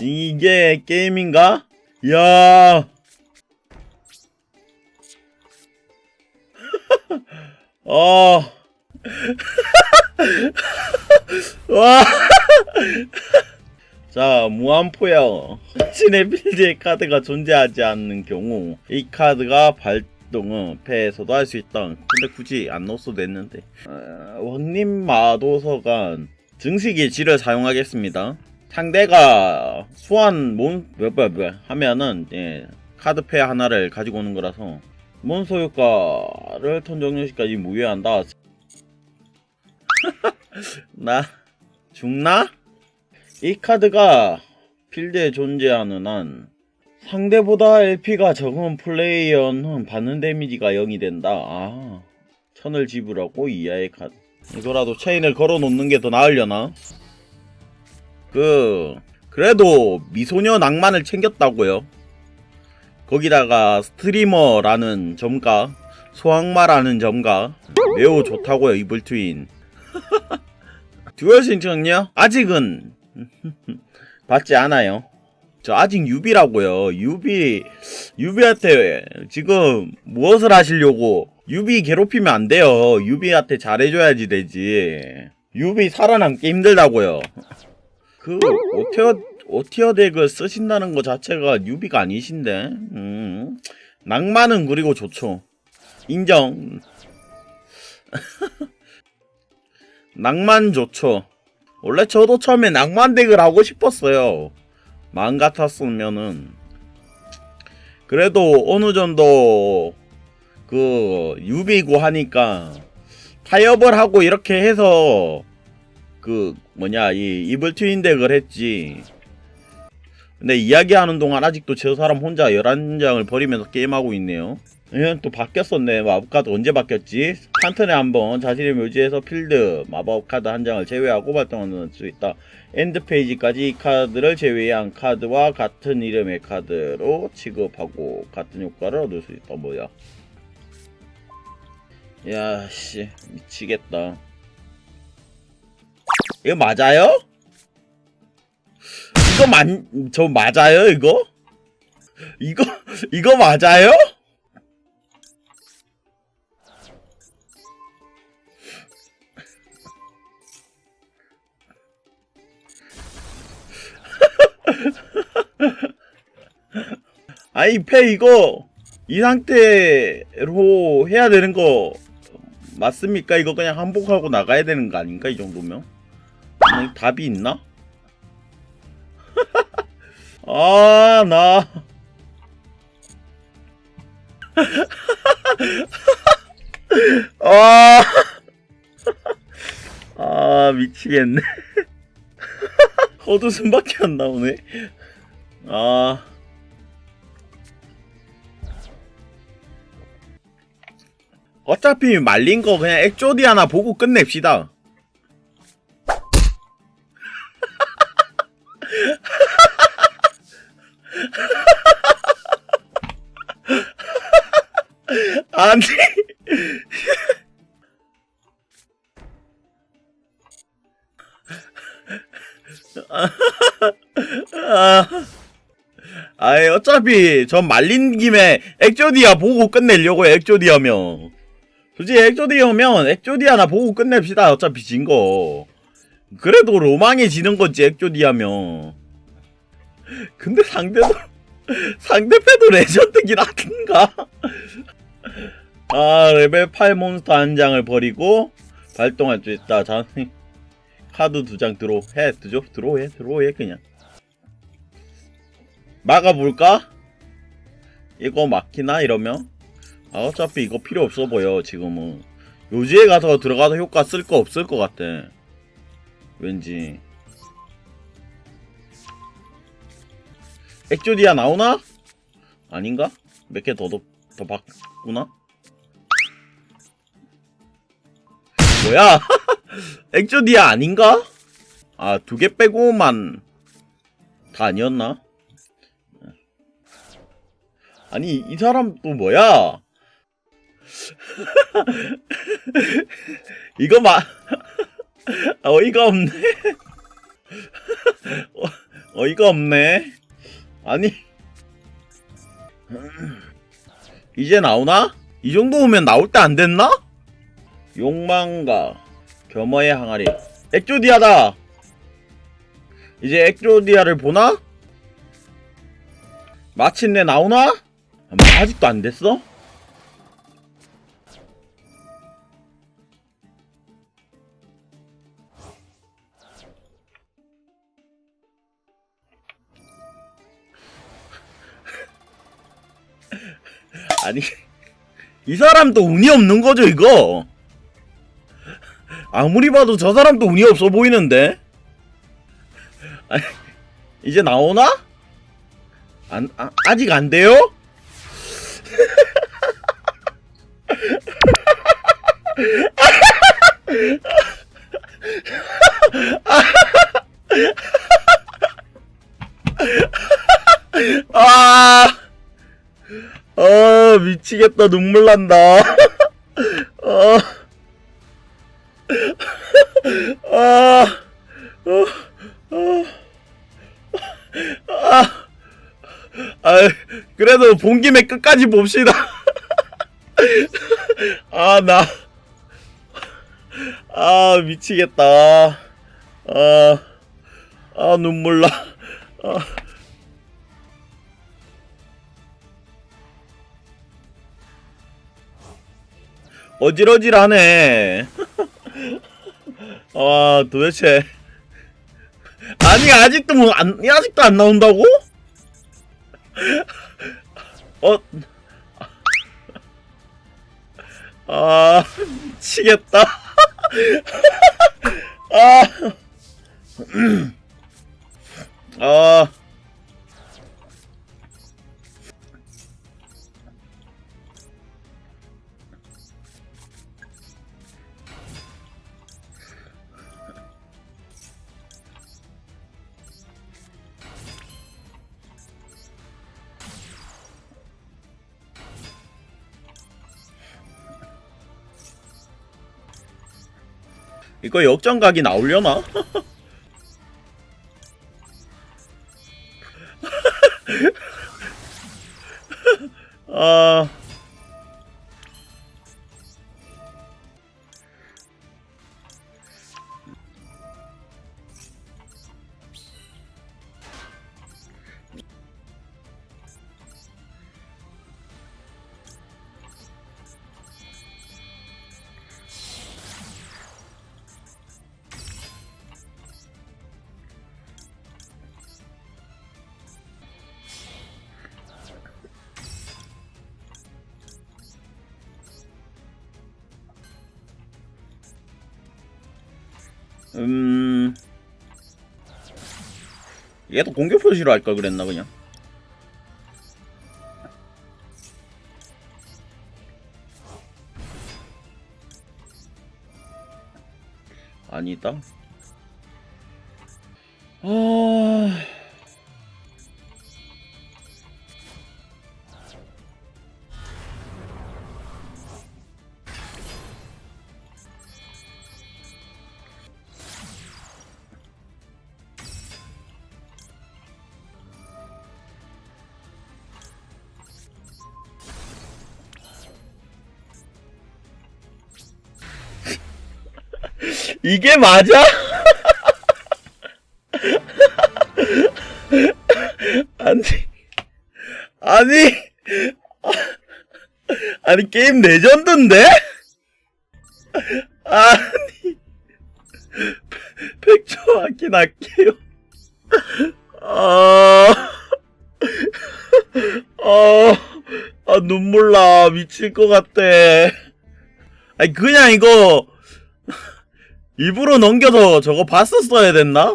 이게 게임인가? 야. 어. 와. 자, 무한포여. 신의 필드의 카드가 존재하지 않는 경우 이 카드가 발동은 패에서도 할 수 있다. 근데 굳이 안 넣어도 됐는데. 어, 왕님 마도서관 증식의 질을 사용하겠습니다. 상대가 소환 몬 뭐야 뭐야 뭐야 하면은 예, 카드 패 하나를 가지고 오는 거라서 몬스터 효과를 턴 종료 시까지 무효한다. 나 죽나? 이 카드가 필드에 존재하는 한 상대보다 LP가 적은 플레이어는 받는 데미지가 0이 된다. 아, 천을 지불하고 이하의 카드. 이거라도 체인을 걸어 놓는 게 더 나으려나? 그 그래도 미소녀 낭만을 챙겼다고요. 거기다가 스트리머라는 점과 소악마라는 점과 매우 좋다고요 이블 트윈. 듀얼 신청요? 아직은 받지 않아요. 저 아직 유비라고요. 유비 유비한테 지금 무엇을 하시려고 유비 괴롭히면 안 돼요. 유비한테 잘해줘야지 되지. 유비 살아남기 힘들다고요. 그 오티어 오티어 덱을 쓰신다는 것 자체가 유비가 아니신데. 음. 낭만은 그리고 좋죠. 인정. 낭만 좋죠. 원래 저도 처음에 낭만 덱을 하고 싶었어요. 마음 같았으면은. 그래도 어느 정도 그 유비고 하니까 타협을 하고 이렇게 해서 그 뭐냐 이 이블 트윈 덱을 했지. 근데 이야기하는 동안 아직도 저 사람 혼자 11장을 버리면서 게임하고 있네요. 얘는 또 바뀌었었네. 마법카드 언제 바뀌었지? 한 턴에 한번 자신의 묘지에서 필드 마법카드 한 장을 제외하고 발동할 수 있다. 엔드 페이지까지 이 카드를 제외한 카드와 같은 이름의 카드로 취급하고 같은 효과를 얻을 수 있다. 뭐야? 야, 씨. 미치겠다. 이거 맞아요? 이거 만, 저 맞아요, 이거? 이거, 이거 맞아요? 아니, 패 이거, 이 상태로 해야 되는 거, 맞습니까? 이거 그냥 항복하고 나가야 되는 거 아닌가? 이 정도면? 아니, 답이 있나? 아, 나. 아. 아, 미치겠네. 헛웃음밖에 안 나오네. 아. 어차피 말린 거 그냥 액조디 하나 보고 끝냅시다. 아니. 아, 아이 어차피 전 말린 김에 액조디아 보고 끝내려고 액조디아면. 솔직히 액조디아면 액조디아나 보고 끝냅시다 어차피 진 거. 그래도 로망이 지는 거지 액조디아면. 근데 상대도 상대패도 레전드긴 하든가 아 레벨 8 몬스터 한 장을 버리고 발동할 수 있다. 자 카드 두 장 들어 해 드죠? 들어 해 들어 해 그냥. 막아볼까? 이거 막히나? 이러면? 아 어차피 이거 필요 없어 보여 지금은. 요지에 가서 들어가서 효과 쓸 거 없을 것 같아. 왠지. 액조디아 나오나? 아닌가? 몇 개 더 더 더 바꾸나? 뭐야? 액조디아 아닌가? 아, 두 개 빼고만 다 아니었나? 아니, 이 사람 또 뭐야? 이거 마, 아, 어이가 없네. 어, 어이가 없네. 아니. 이제 나오나? 이 정도 오면 나올 때 안 됐나? 욕망가. 겸허의 항아리. 액조디아다! 이제 액조디아를 보나? 마침내 나오나? 뭐 아직도 안 됐어? 아니 이 사람도 운이 없는 거죠 이거 아무리 봐도 저 사람도 운이 없어 보이는데 아니, 이제 나오나? 안, 아, 아직 안 돼요? 미치겠다 눈물 난다. 아, 아, 어, 아, 아, 그래도 본 김에 끝까지 봅시다. 아, 나, 아 미치겠다. 아, 아 눈물 나. 아. 어질어질하네. 아 도대체 아니 아직도 뭐 안 아직도 안 나온다고? 어? 아 미치겠다. 아, 아. 이거 역전각이 나오려나? 음. 얘도 공격 표시로 할 걸 그랬나 그냥. 아니다. 이게 맞아? 아니, 아니, 아니 게임 레전드인데? 아니, 팩 정확히 할게요. 아, 아, 아 눈물 나 미칠 것 같아. 아니 그냥 이거 일부러 넘겨서 저거 봤었어야 됐나?